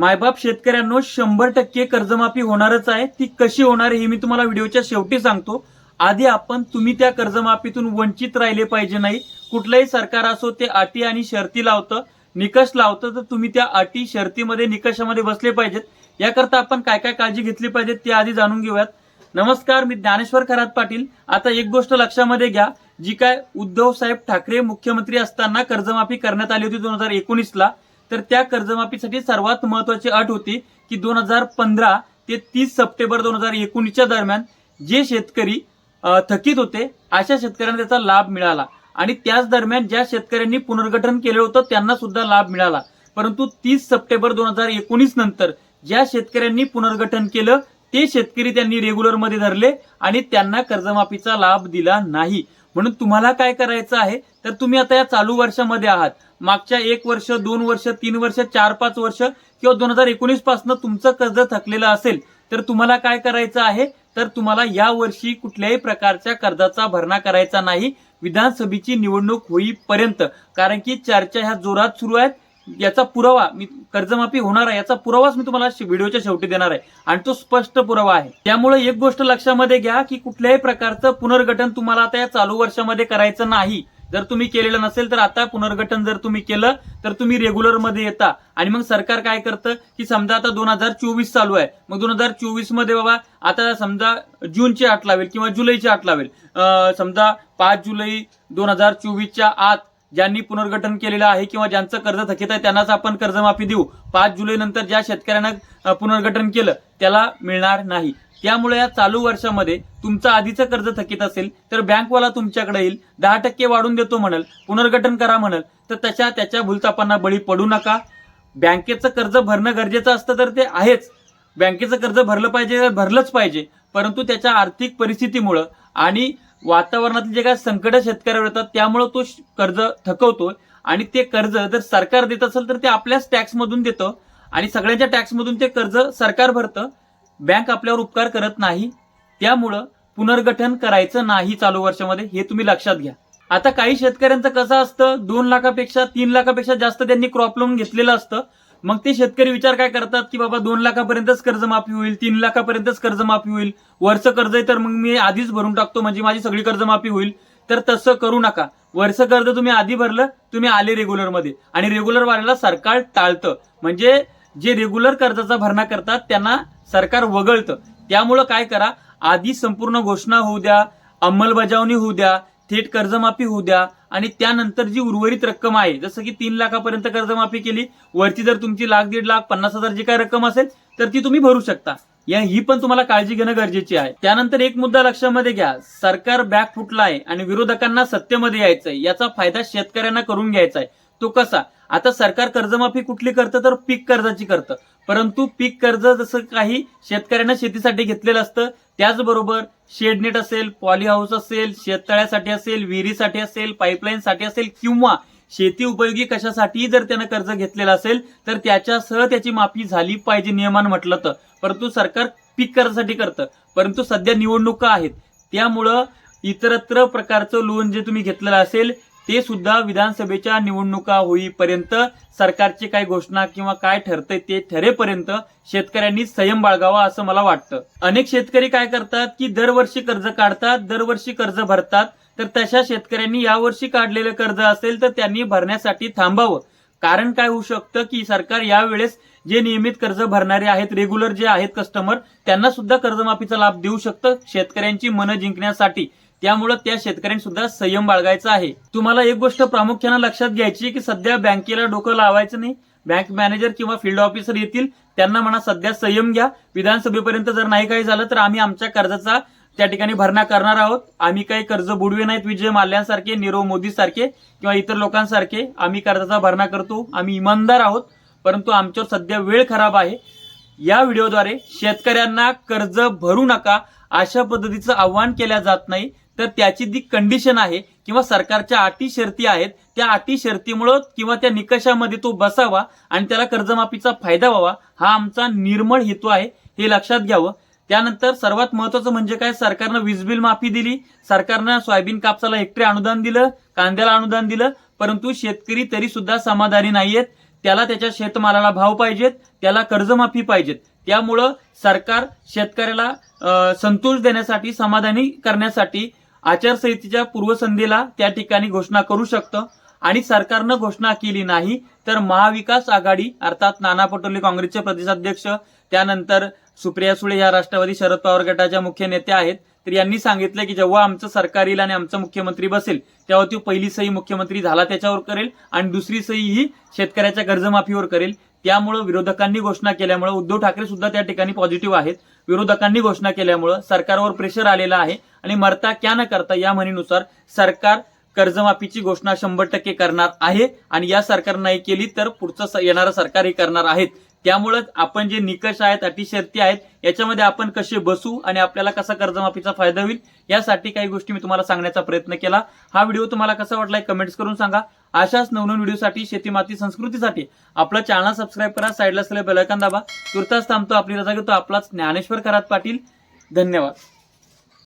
मायबाप शेतकऱ्यांनो शंभर टक्के कर्जमाफी होणारच आहे. ती कशी होणार आहे हे मी तुम्हाला व्हिडिओच्या शेवटी सांगतो. आधी आपण तुम्ही त्या कर्जमाफीतून वंचित राहिले पाहिजे नाही. कुठलंही सरकार असो ते अटी आणि शर्ती लावतं निकष लावतं तर तुम्ही त्या अटी शर्तीमध्ये निकषामध्ये बसले पाहिजेत. याकरता आपण काय काय काळजी घेतली पाहिजे ते आधी जाणून घेऊयात. नमस्कार मी ज्ञानेश्वर खरात पाटील. आता एक गोष्ट लक्षामध्ये घ्या. जी काय उद्धव साहेब ठाकरे मुख्यमंत्री असताना कर्जमाफी करण्यात आली होती दोन हजार एकोणीसला. तर त्या कर्जमाफीसाठी सर्वात महत्वाची अट होती की दोन हजार पंधरा ते तीस सप्टेंबर दोन हजार एकोणीसच्या दरम्यान जे शेतकरी थकीत होते अशा शेतकऱ्यांना त्याचा लाभ मिळाला. आणि त्याच दरम्यान ज्या शेतकऱ्यांनी पुनर्गठन केलं होतं त्यांना सुद्धा लाभ मिळाला. परंतु तीस सप्टेंबर दोन हजार एकोणीस नंतर ज्या शेतकऱ्यांनी पुनर्गठन केलं ते शेतकरी त्यांनी रेग्युलरमध्ये धरले आणि त्यांना कर्जमाफीचा लाभ दिला नाही. म्हणून तुम्हाला काय करायचं आहे तर तुम्ही आता या चालू वर्षामध्ये आहात. मागच्या एक वर्ष दोन वर्ष तीन वर्ष चार पाच वर्ष किंवा दोन हजार एकोणीसपासून तुमचं कर्ज थकलेलं असेल तर तुम्हाला काय करायचं आहे तर तुम्हाला या वर्षी कुठल्याही प्रकारच्या कर्जाचा भरणा करायचा नाही. विधानसभेची निवडणूक होईपर्यंत. कारण की चर्चा ह्या जोरात सुरू आहेत. याचा पुरावा मी कर्जमाफी होणार आहे याचा पुरावाच मी तुम्हाला व्हिडिओच्या शेवटी देणार आहे. आणि तो स्पष्ट पुरावा आहे. त्यामुळे एक गोष्ट लक्षामध्ये घ्या की कुठल्याही प्रकारचं पुनर्गठन तुम्हाला आता या चालू वर्षामध्ये करायचं नाही. जर तुम्ही केलेलं नसेल तर आता पुनर्गठन जर तुम्ही केलं तर तुम्ही रेग्युलरमध्ये येता. आणि मग सरकार काय करतं की समजा आता दोन हजार चोवीस चालू आहे. मग दोन हजार चोवीसमध्ये बाबा आता समजा जूनची आठ लावेल किंवा जुलैची आठ लावेल. समजा पाच जुलै दोन हजार चोवीसच्या आत ज्यांनी पुनर्गठन केलेलं आहे किंवा ज्यांचं कर्ज थकीत आहे त्यांनाच आपण कर्जमाफी देऊ. पाच जुलै नंतर ज्या शेतकऱ्यांना पुनर्गठन केलं त्याला मिळणार नाही. त्यामुळे या चालू वर्षामध्ये तुमचं आधीचं कर्ज थकीत असेल तर बँकवाला तुमच्याकडे येईल. दहा टक्के वाढून देतो म्हणाल पुनर्गठन करा म्हणाल तर त्याच्या त्याच्या भूलतापांना बळी पडू नका. बँकेचं कर्ज भरणं गरजेचं असतं तर ते आहेच. बँकेचं कर्ज भरलं पाहिजे भरलंच पाहिजे परंतु त्याच्या आर्थिक परिस्थितीमुळं आणि वातावरणातले जे काय संकट शेतकऱ्यावर येतात त्यामुळे तो कर्ज थकवतोय. आणि ते कर्ज जर सरकार देत असेल तर ते आपल्याच टॅक्समधून देतं. आणि सगळ्यांच्या टॅक्समधून ते कर्ज सरकार भरतं. बँक आपल्यावर उपकार करत नाही. त्यामुळं पुनर्गठन करायचं नाही चालू वर्षामध्ये हे तुम्ही लक्षात घ्या. आता काही शेतकऱ्यांचं कसं असतं? दोन लाखापेक्षा तीन लाखापेक्षा जास्त त्यांनी क्रॉप लोन घेतलेलं असतं. मग ते शेतकरी विचार काय करतात की बाबा दोन लाखापर्यंतच कर्जमाफी होईल तीन लाखापर्यंतच कर्जमाफी होईल. वरचं कर्ज आहे तर मग मी आधीच भरून टाकतो म्हणजे माझी सगळी कर्जमाफी होईल. तर तसं करू नका. वरचं कर्ज तुम्ही आधी भरलं तुम्ही आले रेग्युलरमध्ये. आणि रेग्युलर वाल्याला सरकार टाळतं. म्हणजे जे रेग्युलर कर्जाचा भरणा करतात त्यांना सरकार वगळतं. त्यामुळं काय करा आधी संपूर्ण घोषणा होऊ द्या अंमलबजावणी होऊ द्या थेट कर्जमाफी होऊ द्या आणि त्यानंतर जी उर्वरित रक्कम आहे जसं की तीन लाखापर्यंत कर्जमाफी केली वरती जर तुमची लाख दीड लाख पन्नास हजार जी काय रक्कम असेल तर ती तुम्ही भरू शकता. या ही पण तुम्हाला काळजी घेणं गरजेची आहे. त्यानंतर एक मुद्दा लक्षामध्ये घ्या. सरकार बॅक फुटला आहे आणि विरोधकांना सत्तेमध्ये आहे याचा फायदा शेतकऱ्यांना करून घ्यायचा आहे तो कसा? आता सरकार कर्जमाफी कुठली करतं तर पीक कर्जाची करतं. परंतु पीक कर्ज जसं काही शेतकऱ्यांना शेतीसाठी घेतलेलं असतं त्याचबरोबर शेडनेट असेल पॉली हाऊस असेल शेततळ्यासाठी असेल विहिरीसाठी असेल पाईपलाईनसाठी असेल किंवा शेती उपयोगी कशासाठी जर त्यानं कर्ज घेतलेलं असेल तर त्याच्यासह त्याची माफी झाली पाहिजे नियमान म्हटलं तर. परंतु सरकार पीक कर्जासाठी करतं. परंतु सध्या निवडणुका आहेत. त्यामुळं इतरत्र प्रकारचं लोन जे तुम्ही घेतलेलं असेल ते सुद्धा विधानसभेच्या निवडणुका होईपर्यंत सरकारची काय घोषणा किंवा काय ठरतंय ते ठरेपर्यंत शेतकऱ्यांनी संयम बाळगावा असं मला वाटतं. अनेक शेतकरी काय करतात की दरवर्षी कर्ज काढतात दरवर्षी कर्ज भरतात. तर तशा शेतकऱ्यांनी यावर्षी काढलेलं कर्ज असेल तर त्यांनी भरण्यासाठी थांबावं. कारण काय होऊ शकतं की सरकार यावेळेस जे नियमित कर्ज भरणारे आहेत रेग्युलर जे आहेत कस्टमर त्यांना सुद्धा कर्जमाफीचा लाभ देऊ शकतं. शेतकऱ्यांची मनं जिंकण्यासाठी. त्यामुळं त्या शेतकऱ्यांनी सुद्धा संयम बाळगायचा आहे. तुम्हाला एक गोष्ट प्रामुख्यानं लक्षात घ्यायची की सध्या बँकेला डोकं लावायचं नाही. बँक मॅनेजर किंवा फील्ड ऑफिसर येतील त्यांना म्हणा सध्या संयम घ्या. विधानसभेपर्यंत जर नाही काही झालं तर आम्ही आमच्या कर्जाचा त्या ठिकाणी भरणा करणार आहोत. आम्ही काही कर्ज बुडवे नाहीत विजय माल्यांसारखे नीरव मोदी सारखे किंवा इतर लोकांसारखे. आम्ही कर्जाचा भरणा करतो. आम्ही इमानदार आहोत परंतु आमच्यावर सध्या वेळ खराब आहे. या व्हिडिओद्वारे शेतकऱ्यांना कर्ज भरू नका अशा पद्धतीचं आव्हान केल्या जात नाही. तर त्याची जी कंडिशन आहे किंवा सरकारच्या अटी शर्ती आहेत त्या अटी शर्तीमुळं किंवा त्या निकषामध्ये तो बसावा आणि त्याला कर्जमाफीचा फायदा व्हावा हा आमचा निर्मळ हेतू आहे हे लक्षात घ्यावं. त्यानंतर सर्वात महत्वाचं म्हणजे काय? सरकारनं वीज बिल माफी दिली सरकारनं सोयाबीन कापसाला हेक्टरी अनुदान दिलं कांद्याला अनुदान दिलं परंतु शेतकरी तरी सुद्धा समाधानी नाहीयेत. त्याला त्याच्या शेतमालाला भाव पाहिजेत त्याला कर्जमाफी पाहिजेत. त्यामुळं सरकार शेतकऱ्याला अं, संतोष देण्यासाठी समाधानी करण्यासाठी आचारसंहितेच्या पूर्वसंध्येला त्या ठिकाणी घोषणा करू शकतं. आणि सरकारनं घोषणा केली नाही तर महाविकास आघाडी अर्थात नाना पटोले काँग्रेसचे प्रदेशाध्यक्ष त्यानंतर सुप्रिया सुळे या राष्ट्रवादी शरद पवार गटाच्या मुख्य नेत्या आहेत. तर यांनी सांगितलं की जेव्हा आमचं सरकार येईल आणि आमचा मुख्यमंत्री बसेल तेव्हा ती पहिली सही मुख्यमंत्री झाला त्याच्यावर करेल आणि दुसरी सही ही शेतकऱ्याच्या कर्जमाफीवर करेल. त्यामुळं विरोधकांनी घोषणा केल्यामुळे उद्धव ठाकरे सुद्धा त्या ठिकाणी पॉझिटिव्ह आहेत. विरोधकांनी घोषणा केल्यामुळं सरकारवर प्रेशर आलेला आहे आणि मरता क्या न करता या म्हणीनुसार सरकार कर्जमाफीची घोषणा शंभर टक्के करणार आहे आणि या सरकार नाही केली तर पुढचं स- येणारं सरकार हे करणार आहेत. त्यामुळं आपण जे निकष आहेत अटी शर्ती आहेत याच्यामध्ये आपण कसे बसू आणि आपल्याला कसा कर्जमाफीचा फायदा होईल यासाठी काही गोष्टी मी तुम्हाला सांगण्याचा प्रयत्न केला. हा व्हिडिओ तुम्हाला कसा वाटला कमेंट्स करून सांगा. अशाच नवनवीन व्हिडिओसाठी शेतीमाती संस्कृतीसाठी आपला चॅनल सबस्क्राईब करा साईडला असलेल्या बेलायकन दाबा. तुर्तास थांबतो आपली रजा घेतो. आपलाच ज्ञानेश्वर करात पाटील. धन्यवाद.